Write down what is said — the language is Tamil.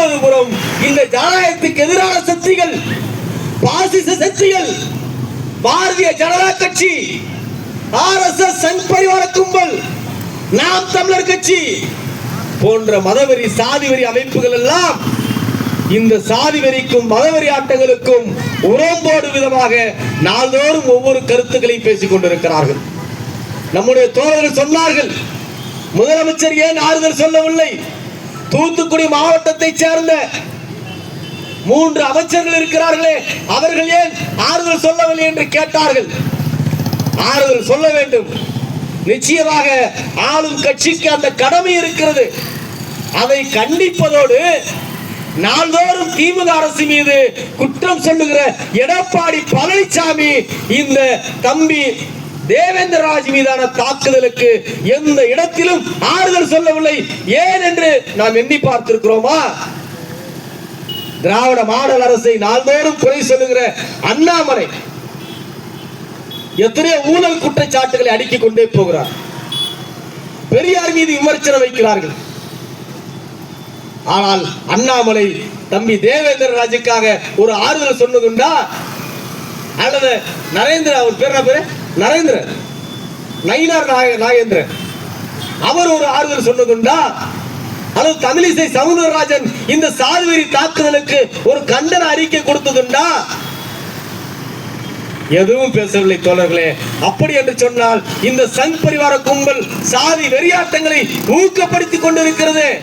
இன்னொரு புறம் இந்த ஜனநாயகத்துக்கு எதிரான சக்திகள் பாசிச சக்திகள் பாரதிய ஜனதா கட்சி ஆர் எஸ் எஸ் சங் பரிவார கும்பல் நாம் தமிழர் கட்சி போன்ற மதவெறி சாதிவெறி அமைப்புகள் எல்லாம் இந்த சாதி வெறிக்கும் மதவெறி ஆட்டங்களுக்கும் உரம்போடு விதமாக நாள்தோறும் ஒவ்வொரு கருத்துக்களை பேசிக் கொண்டிருக்கிறார்கள். நம்முடைய தோழர்கள் சொன்னார்கள் முதலமைச்சர் ஏன் ஆறுதல் சொல்லவில்லை? தூத்துக்குடி மாவட்டத்தைச் சேர்ந்த மூன்று அமைச்சர்கள் இருக்கிறார்களே. அவர்கள் ஏன் ஆறுதல் சொல்லவில்லை என்று கேட்டார்கள்? ஆறுதல் சொல்ல வேண்டும். நிச்சயமாக ஆளும் கட்சிக்கு அந்த கடமை இருக்கிறது. அதை கண்டிப்பதோடு நாள்தோறும் திமுக அரசு மீது குற்றம் சொல்லுகிற எடப்பாடி பழனிசாமி இந்த தம்பி தேவேந்திர ராஜ் மீதான தாக்குதலுக்கு எந்த இடத்திலும் ஆறுதல் சொல்லவில்லை. ஏன் என்று நாம் எண்ணி பார்த்திருக்கிறோமா? திராவிட மாடல் அரசை நாள்தோறும் குறை சொல்லுகிற அண்ணாமலை எத்தனையோ ஊழல் குற்றச்சாட்டுகளை அடுக்கிக் கொண்டே போகிறார். பெரியார் மீது விமர்சனம் வைக்கிறார்கள். ஆனால் அண்ணாமலை தம்பி தேவேந்திர ராஜுக்காக ஒரு ஆறுதல் சொன்னதுண்டா அல்லது நரேந்திர அவர் பேர் என்ன பேரு? நரேந்திரன் நயினார் நாய நாகேந்திரன். அவர் ஒரு ஆறுதல் சொன்னதுண்டா அதாவது தமிழிசை சவுந்தரராஜன் இந்த சாதுவெறி தாக்குதலுக்கு ஒரு கண்டன அறிக்கை கொடுத்ததுண்டா? எதுவும் பேசவில்லை தோழர்களே. அப்படி என்று சொன்னால் இந்த சங் பரிவார கும்பல் சாதி வெறியாட்டங்களை ஊக்கப்படுத்திக் கொண்டிருக்கிறது.